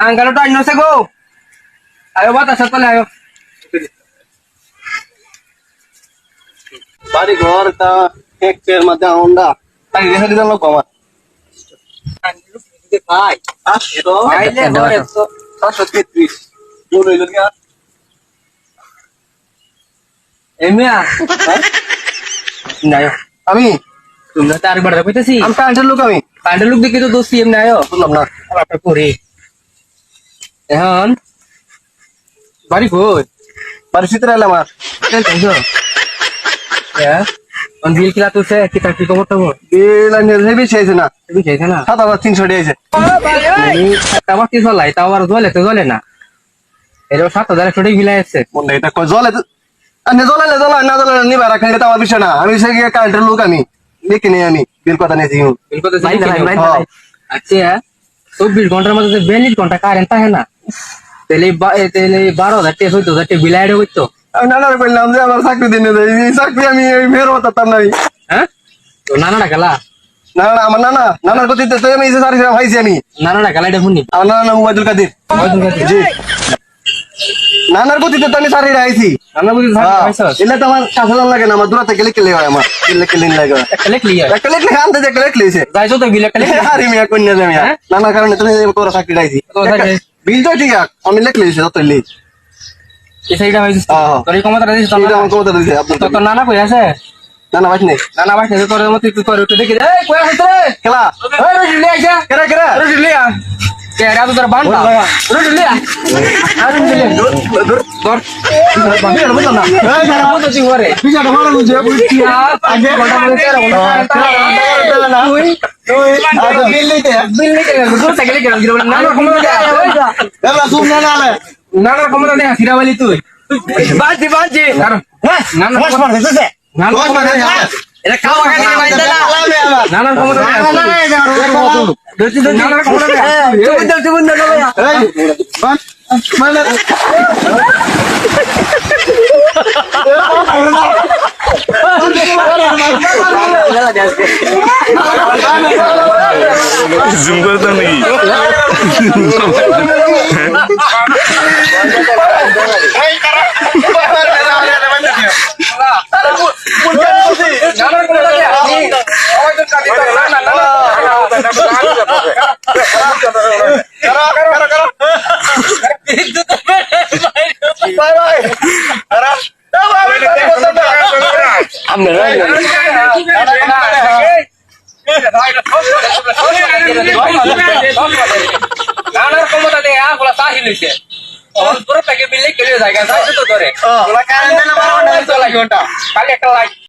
আঙ্কালো time নছে গো আয়ো বাতাসের তলে আয়ো বাড়ি ঘর তা এক চেয়ার মধ্যে আউন্ডা তাই রেখে দিলাম লোক আমার ভাই পাঁচশো আইলে ধরে তো পাঁচশো তেত্রিশ দূর হইল কি আর এমিয়া নাইও আমি তোমরা তো আরেকবার কইতেছি আমি কারেন্টের লোক আমি পান্ডে লোক দেখে তো দোষী এমনি আয়ো বুঝলাম না আবার করি এখন? বাড়ি কই? বাড়ি শীতের এলাম আর। চল তাইছো অন বিল কিলা তুলছে কি তার কি খবর টবর? বিল আনি হেভি চাইছে না। তুমি চাইছে না? সাত হাজার তিনশো দিয়েছে আমি আবার কি চলাই তাও আবার জ্বলে তো জ্বলে না। এরকম সাত হাজার একশো টাকা বিলাই আসছে। মনে এটা কয় জলে আনে জ্বলালে জ্বলায় না জ্বলালে নিবা রাখেন এটা আমার বিষয় না। আমি সে কারেন্টের লোক আমি। দেখে নেই আমি বিল কথা নিয়েছি। বিল হ্যাঁ। আচ্ছা চব্বিশ ঘণ্টার মধ্যে বিয়াল্লিশ ঘণ্টা কারেন্ট থাকে না। তাহলে তাহলে বারো হাজার টাকা চোদ্দ হাজার টাকা বিলাই করতো আমি নানার বললাম যে আমার চাকরি দিনে এই চাকরি আমি মেয়ের হতাম নাই হ্যাঁ? তো নানাটা গেলা না না আমার নানা। নানার গতিতে তো আমি এই ভাইছি আমি। নানাটা গেলা এটা শুনি। আমার নানা উবায়দুল কাদির। জি। নানার গতিতে তো আমি নানা বুঝি হ্যাঁ, এলে তো আমার কাছে লাগে না আমার দূরাতে গেলে কেলে হয় আমার? কেলে কেলে লাগে একটা লেখলি একটা লেটলে আনতে যে লেটলে এসে। যাইছো তো বিল একটা লেখলি আরে মিয়া কন্যা যে মিয়া হ্যাঁ? নানার কারণে তো তোরা চাকরি চাকরি। বিল তো ঠিক আছে আমি লেখলে এসে যত লিখ। এই সাইডা হইছিস হ্যাঁ। তোর এই কমাটা দিছিস তোর আমার কথা দিয়েছে আপনার তো তোর নানা কই আছে? নানা বাস নেই। নানা ভাই তোর মতো তুই তোর একটু দেখি এই কই আছে রে? খেলা। এই রুজি লিয়া কে কেরা কেরা আ কে রে রুজি লে রুজি লে তোর বলে নানা ক্ষমতা দে না না নানা ক্ষমতা দে হিরা বলি তুই বাজি বাজি নানা এটা খাই বাইন্দা না নানার ক্ষমতা দে দর্জি দর্জি নানার ক্ষমতা দে চুবুন দে চুবুন দে বাবা মানে জুম করতাম নাকি নানার ক্ষমতা দে আমাদের কাছে না না না নানার ক্ষমতা দে আগুলা তাহি লইছে অন্তর থেকে বিল্লে কেলে জায়গা যাইছে তো ধরে খালি একটা লাইট